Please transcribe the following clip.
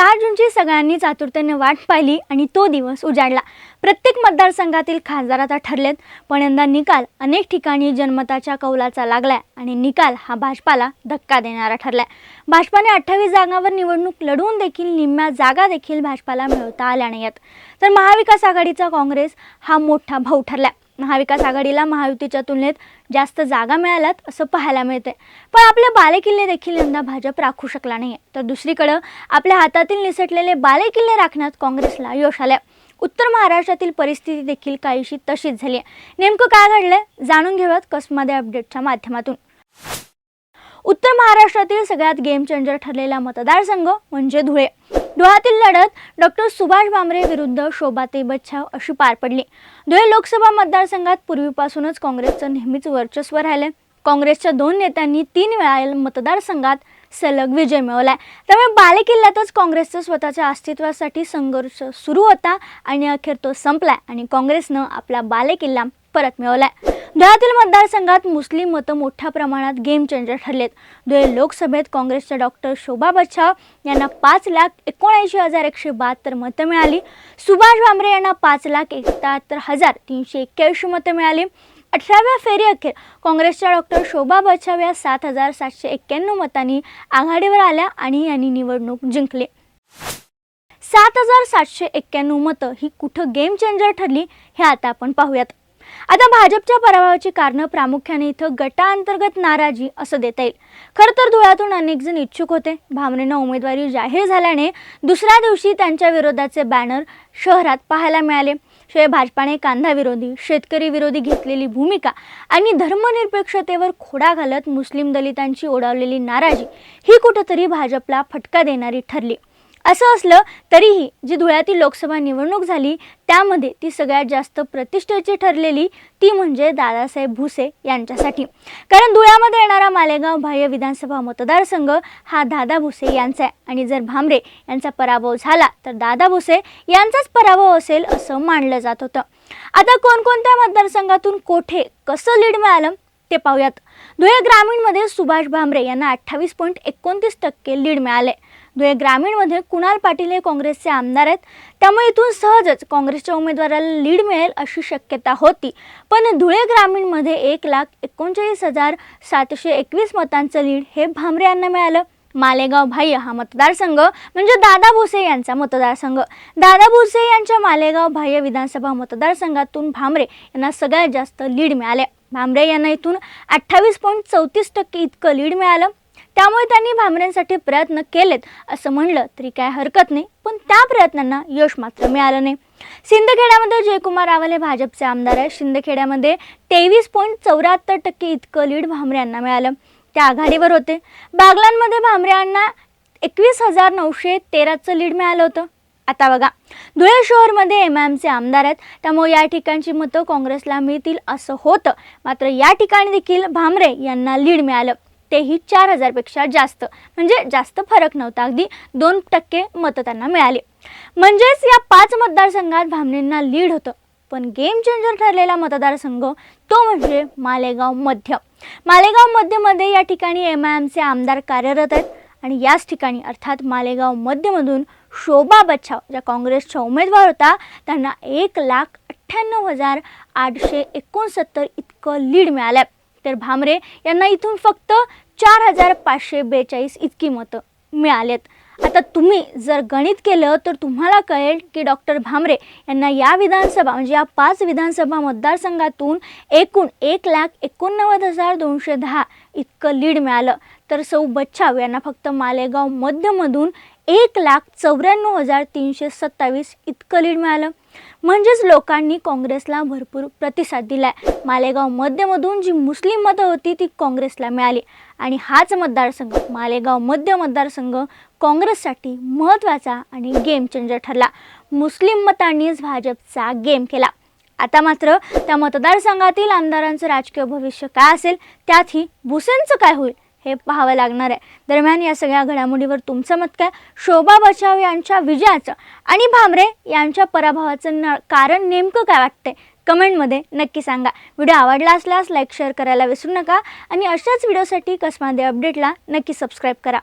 सगळ्यांनीच आतुरतेने वाट पाहिली आणि तो दिवस उजाडला. प्रत्येक मतदारसंघातील खासदार आता ठरलेत पण यंदा निकाल अनेक ठिकाणी जनमताच्या कौलाचा लागलाय आणि निकाल हा भाजपाला धक्का देणारा ठरलाय. भाजपाने अठ्ठावीस जागांवर निवडणूक लढवून देखील निम्म्या जागा देखील भाजपाला मिळवता आल्या नाहीत तर महाविकास आघाडीचा काँग्रेस हा मोठा भाऊ ठरलाय. महाविकास आघाडीला महायुतीच्या तुलनेत जास्त जागा मिळाल्यात असं पाहायला मिळते पण आपले बालेकिल्ले देखील यंदा भाजप राखू शकला नाही तर दुसरीकडं आपल्या हातातील निसटलेले बालेकिल्ले राखण्यात काँग्रेसला यश आले उत्तर महाराष्ट्रातील परिस्थिती देखील काहीशी तशीच झाली आहे नेमकं काय घडलंय जाणून घेऊयात कसमध्ये अपडेटच्या माध्यमातून. उत्तर महाराष्ट्रातील सगळ्यात गेम चेंजर ठरलेला मतदारसंघ म्हणजे धुळे. धुळ्यातील लढत डॉक्टर सुभाष भामरे विरुद्ध शोभाते बच्छाव अशी पार पडली. धुळे लोकसभा मतदारसंघात पूर्वीपासूनच काँग्रेसचं नेहमीच वर्चस्व राहिले काँग्रेसच्या दोन नेत्यांनी तीन वेळा मतदारसंघात सलग विजय मिळवलाय. त्यामुळे बालेकिल्ल्यातच काँग्रेसचं स्वतःच्या अस्तित्वासाठी संघर्ष सुरू होता आणि अखेर तो संपलाय आणि काँग्रेसनं आपला बालेकिल्ला परत मिळवलाय. धुळ्यातील मतदारसंघात मुस्लिम मतं मोठ्या प्रमाणात गेम चेंजर ठरलेत. धुळे लोकसभेत काँग्रेसच्या डॉक्टर शोभा बच्छाव यांना पाच लाख एकोणऐंशी हजार एकशे बहात्तर मतं मिळाली. सुभाष भामरे यांना पाच लाख एकाहत्तर हजार तीनशे एक्क्याऐंशी मतं मिळाली. अठराव्या फेरी अखेर काँग्रेसच्या डॉक्टर शोभा बच्छाव या सात हजार सातशे एक्क्याण्णव मतांनी आघाडीवर आल्या आणि यांनी निवडणूक जिंकली. सात हजार सातशे एक्क्याण्णव मतं ही कुठं गेम चेंजर ठरली हे आता आपण पाहूयात. आता भाजपच्या पराभवाची कारणं प्रामुख्याने इथं गटाअंतर्गत नाराजी असं देता येईल. खरं तर धुळ्यातून अनेक जण इच्छुक होते. भामरेंना उमेदवारी जाहीर झाल्याने दुसऱ्या दिवशी त्यांच्या विरोधाचे बॅनर शहरात पाहायला मिळाले. शिवाय भाजपाने कांदा विरोधी शेतकरी विरोधी घेतलेली भूमिका आणि धर्मनिरपेक्षतेवर खोडा घालत मुस्लिम दलितांची ओढावलेली नाराजी ही कुठंतरी भाजपला फटका देणारी ठरली. असं असलं तरीही जी धुळ्यातील लोकसभा निवडणूक झाली त्यामध्ये ती सगळ्यात जास्त प्रतिष्ठेची ठरलेली ती म्हणजे दादासाहेब भुसे यांच्यासाठी. कारण धुळ्यामध्ये येणारा मालेगाव बाह्य विधानसभा मतदारसंघ हा दादा भुसे यांचा आहे. आणि जर भामरे यांचा पराभव झाला तर दादा भुसे यांचाच पराभव असेल असं मानलं जात होतं. आता कोणकोणत्या मतदारसंघातून कोठे कसं लीड मिळालं? ते पाहूयात. धुळे ग्रामीणमध्ये सुभाष भामरे यांना अठ्ठावीस पॉईंट एकोणतीस टक्के लीड मिळाले. धुळे ग्रामीणमध्ये कुणाल पाटील हे काँग्रेसचे आमदार आहेत? त्यामुळे इथून सहजच काँग्रेसच्या उमेदवाराला लीड मिळेल अशी शक्यता होती. पण धुळे ग्रामीणमध्ये एक लाख एकोणचाळीस हजार सातशे एकवीस मतांचं लीड हे भामरे यांना मिळालं. मालेगाव बाह्य हा मतदारसंघ म्हणजे दादा भुसे यांचा मतदारसंघ. दादा भुसे यांच्या मालेगाव बाह्य विधानसभा मतदारसंघातून भामरे यांना सगळ्यात जास्त लीड मिळाले. भामरे यांना इथून अठ्ठावीस पॉईंट चौतीस टक्के इतकं लीड मिळालं. त्यामुळे त्यांनी भामरेंसाठी प्रयत्न केलेत असं म्हणलं तरी काय हरकत नाही पण त्या प्रयत्नांना यश मात्र मिळालं नाही. सिंदखेड्यामध्ये जयकुमार रावल हे भाजपचे आमदार आहेत. शिंदखेड्यामध्ये तेवीस पॉईंट चौऱ्याहत्तर टक्के इतकं लीड भामऱ्यांना मिळालं. त्या आघाडीवर होते. बागलांमध्ये भामऱ्यांना एकवीस हजार नऊशे तेराचं लीड मिळालं होतं. आता बघा. धुळे शहरमध्ये एम आय एमचे आमदार आहेत. त्यामुळे या ठिकाणची मतं काँग्रेसला मिळतील असं होतं. मात्र या ठिकाणी देखील भामरे यांना लीड मिळालं. तेही चार हजारपेक्षा जास्त. म्हणजे जास्त फरक नव्हता. अगदी दोन टक्के मतं त्यांना मिळाली. म्हणजेच या पाच मतदारसंघात भामरेंना लीड होतं. पण गेम चेंजर ठरलेला मतदारसंघ तो म्हणजे मालेगाव मध्य. मालेगाव मध्यमध्ये या ठिकाणी एम आय एमचे आमदार कार्यरत आहेत. आणि याच ठिकाणी अर्थात मालेगाव मध्यमधून शोभा बच्छाव ज्या काँग्रेसच्या उमेदवार होता त्यांना एक लाख अठ्ठ्याण्णव हजार आठशे एकोणसत्तर इतकं लीड मिळालं तर भामरे यांना इथून फक्त चार हजार पाचशे बेचाळीस इतकी मतं मिळालेत. आता तुम्ही जर गणित केलं तर तुम्हाला कळेल की डॉक्टर भामरे यांना या विधानसभा म्हणजे या पाच विधानसभा मतदारसंघातून एकूण एक लाख एकोणनव्वद हजार दोनशे दहा इतकं लीड मिळालं. तर सौ बच्छाव यांना फक्त मालेगाव मध्यमधून एक लाख चौऱ्याण्णव हजार तीनशे सत्तावीस इतकं लीड मिळालं. म्हणजेच लोकांनी काँग्रेसला भरपूर प्रतिसाद दिलाय. मालेगाव मध्यमधून जी मुस्लिम मतं होती ती काँग्रेसला मिळाली. आणि हाच मतदारसंघ मालेगाव मध्य मतदारसंघ काँग्रेससाठी महत्त्वाचा आणि गेम चेंजर ठरला. मुस्लिम मतांनीच भाजपचा गेम केला. आता मात्र त्या मतदारसंघातील आमदारांचं राजकीय भविष्य काय असेल त्यातही भुसेंचं काय होईल? हे पाहावं लागणार आहे. दरम्यान या सगळ्या घडामोडीवर तुमचं मत काय? शोभा बचाव यांच्या विजयाचं आणि भामरे यांच्या पराभवाचं न कारण नेमकं काय वाटतंय? कमेंटमध्ये नक्की सांगा. व्हिडिओ आवडला असल्यास लाईक शेअर करायला विसरू नका. आणि अशाच व्हिडिओसाठी कसमादे अपडेटला नक्की सबस्क्राईब करा.